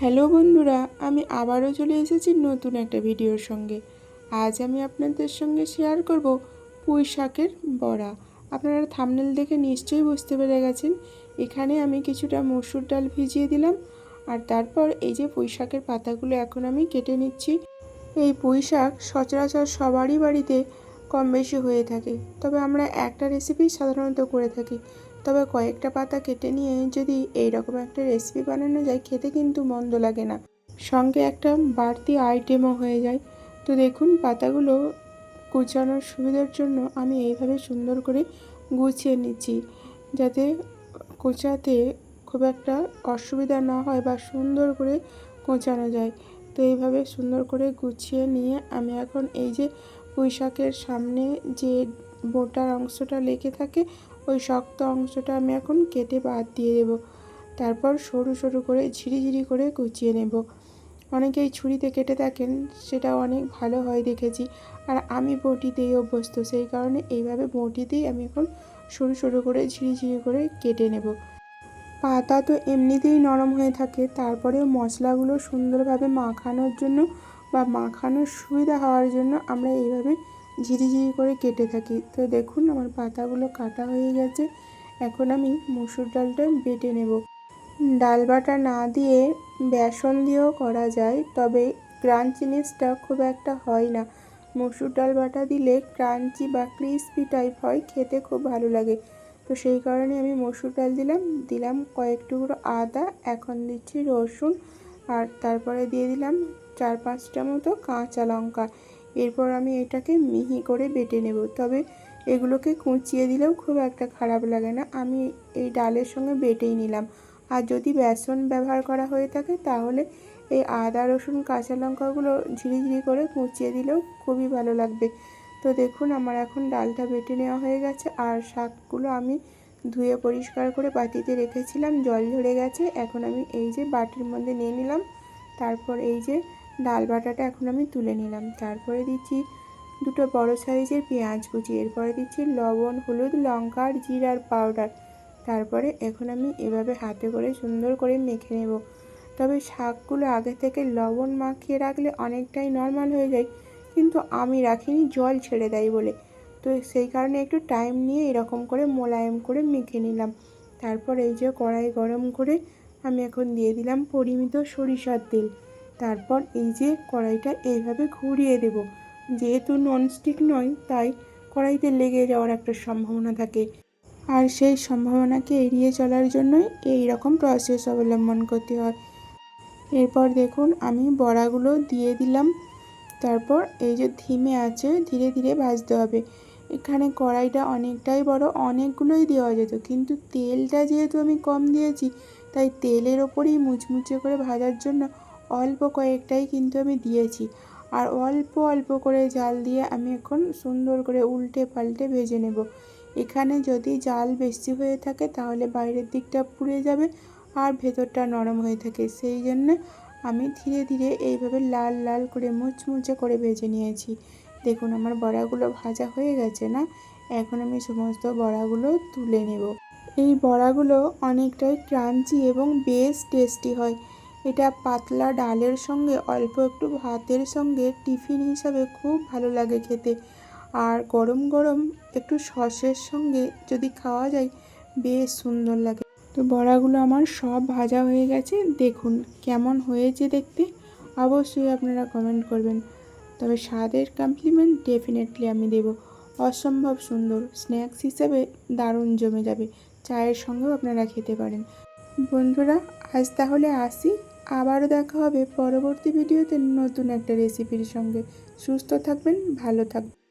Hello বন্ধুরা, আমি আবারও চলে এসেছি নতুন একটা ভিডিওর সঙ্গে। আজ আমি আপনাদের সঙ্গে শেয়ার করব পুঁই শাকের বড়া। আপনারা থামনেল দেখে নিশ্চয়ই বুঝতে পেরে গেছেন, এখানে আমি কিছুটা মসুর ডাল ভিজিয়ে দিলাম আর তারপর এই যে পুঁই শাকের পাতাগুলো এখন আমি কেটে নিচ্ছি। এই পুঁই শাক সচরাচর সবারই বাড়িতে কম বেশি হয়ে থাকে। তবে আমরা একটা রেসিপি সাধারণত করে থাকি। তবে কয়েকটা পাতা কেটে নিয়ে যদি এই রকম একটা রেসিপি বানানো যায়, খেতে কিন্তু মন্দ লাগে না। সঙ্গে একটা বাড়তি আইটেমও হয়ে যায়। তো দেখুন, পাতাগুলো কুচানোর সুবিধার জন্য আমি এইভাবে সুন্দর করে গুছিয়ে নিচ্ছি। যাতে কোচাতে খুব একটা অসুবিধা না হয় বা সুন্দর করে কোচানো যায়। তো এইভাবে সুন্দর করে গুছিয়ে নিয়ে আমি এখন এই যে পুঁই শাকের সামনে যে বোটার অংশটা লেগে থাকে, ওই শক্ত অংশটা আমি এখন কেটে বাদ দিয়ে দেব। তারপর সরু সরু করে ঝিরিঝিরি করে কুচিয়ে নেব। অনেকেই ছুরিতে কেটে থাকেন সেটা অনেক ভালো হয় দেখেছি। আর আমি বটিতেই অভ্যস্ত, সেই কারণে এইভাবে বটিতেই আমি এখন সরু সরু করে ঝিরিঝিরি করে কেটে নেব। পাতা তো এমনিতেই নরম হয়ে থাকে তারপরে মশলাগুলো সুন্দরভাবে মাখানোর জন্য বা মাখানোর সুবিধা হওয়ার জন্য আমরা এইভাবে ঝিরিঝিরি করে কেটে থাকি। তো দেখুন, আমার পাতাগুলো কাটা হয়ে গেছে। এখন আমি মুসুর ডালটা বেটে নেব। ডাল বাটা না দিয়ে বেসন দিয়েও করা যায়, তবে ক্রাঞ্চিনেসটা খুব একটা হয় না। মসুর ডাল বাটা দিলে ক্রাঞ্চি বা ক্রিসপি টাইপ হয়, খেতে খুব ভালো লাগে। তো সেই কারণে আমি মসুর ডাল দিলাম। দিলাম কয়েক টুকরো আদা, এখন দিচ্ছি রসুন। আর তারপরে দিয়ে দিলাম চার পাঁচটা মতো কাঁচা লঙ্কা। এরপর আমি এটাকে মিহি করে বেটে নেব। তবে এগুলোকে কুচিয়ে দিলেও খুব একটা খারাপ লাগে না। আমি এই ডালের সঙ্গে বেটেই নিলাম। আর যদি বেসন ব্যবহার করা হয়ে থাকে তাহলে এই আদা, রসুন, কাঁচা লঙ্কাগুলো ঝিরিঝিরি করে কুচিয়ে দিলেও খুবই ভালো লাগবে। তো দেখুন আমার এখন ডালটা বেটে নেওয়া হয়ে গেছে। আর শাকগুলো আমি ধুয়ে পরিষ্কার করে বাটিতে রেখেছিলাম, জল ঝরে গেছে। এখন আমি এই যে বাটির মধ্যে নিয়ে নিলাম, তারপর এই যে ডাল বাটাটা এখন আমি তুলে নিলাম। তারপরে দিচ্ছি দুটো বড় সাইজের পেঁয়াজ কুচি, এরপরে দিচ্ছি লবণ, হলুদ লঙ্কা আর জিরার পাউডার। তারপরে এখন আমি এভাবে হাতে করে সুন্দর করে মেখে নেব। তবে শাকগুলো আগে থেকে লবণ মাখিয়ে রাখলে অনেকটাই নর্মাল হয়ে যায়, কিন্তু আমি রাখিনি, জল ছেড়ে দেয় বলে। তো সেই কারণে একটু টাইম নিয়ে এরকম করে মোলায়েম করে মেখে নিলাম। তারপর এই যে কড়াই গরম করে আমি এখন দিয়ে দিলাম পরিমিত সরিষার তেল। তারপর এই যে কড়াইটা এইভাবে ঘুরিয়ে দেব। যেহেতু ননস্টিক নয়, তাই কড়াইতে লেগে যাওয়ার একটা সম্ভাবনা থাকে। আর সেই সম্ভাবনাকে এড়িয়ে চলার জন্যই এই রকম প্রসেস অবলম্বন করতে হয়। এরপর দেখুন, আমি বড়াগুলো দিয়ে দিলাম। তারপর এই যে ধিমে আছে, ধীরে ধীরে ভাজতে হবে। এখানে কড়াইটা অনেকটাই বড়, অনেকগুলোই দেওয়া যেত। কিন্তু তেলটা যেহেতু আমি কম দিয়েছি, তাই তেলের ওপরেই মুচমুচে করে ভাজার জন্য অল্প কয়েকটাই কিন্তু আমি দিয়েছি। আর অল্প অল্প করে জাল দিয়ে আমি এখন সুন্দর করে উল্টে পাল্টে ভেজে নেব। এখানে যদি জাল বেশি হয়ে থাকে, তাহলে বাইরের দিকটা পুড়ে যাবে আর ভেতরটা নরম হয়ে থাকে। সেই জন্য আমি ধীরে ধীরে এইভাবে লাল লাল করে মুচমুচে করে ভেজে নিয়েছি। দেখুন আমার বড়াগুলো ভাজা হয়ে গেছে না? এখন আমি সমস্ত বড়াগুলো তুলে নেব। এই বড়াগুলো অনেকটাই ক্রাঞ্চি এবং বেশ টেস্টি হয়। এটা পাতলা ডালের সঙ্গে, অল্প একটু ভাতের সঙ্গে টিফিন হিসাবে খুব ভালো লাগে খেতে। আর গরম গরম একটু সসের সঙ্গে যদি খাওয়া যায়, বেশ সুন্দর লাগে। তো বড়াগুলো আমার সব ভাজা হয়ে গেছে। দেখুন কেমন হয়েছে দেখতে। অবশ্যই আপনারা কমেন্ট করবেন। তবে স্বাদের কমপ্লিমেন্ট ডেফিনেটলি আমি দেব। অসম্ভব সুন্দর। স্ন্যাক্স হিসাবে দারুণ জমে যাবে। চায়ের সঙ্গেও আপনারা খেতে পারেন। বন্ধুরা, আজ তাহলে আসি। আবারও দেখা হবে পরবর্তী ভিডিওতে নতুন একটা রেসিপির সঙ্গে। সুস্থ থাকবেন, ভালো থাকবেন।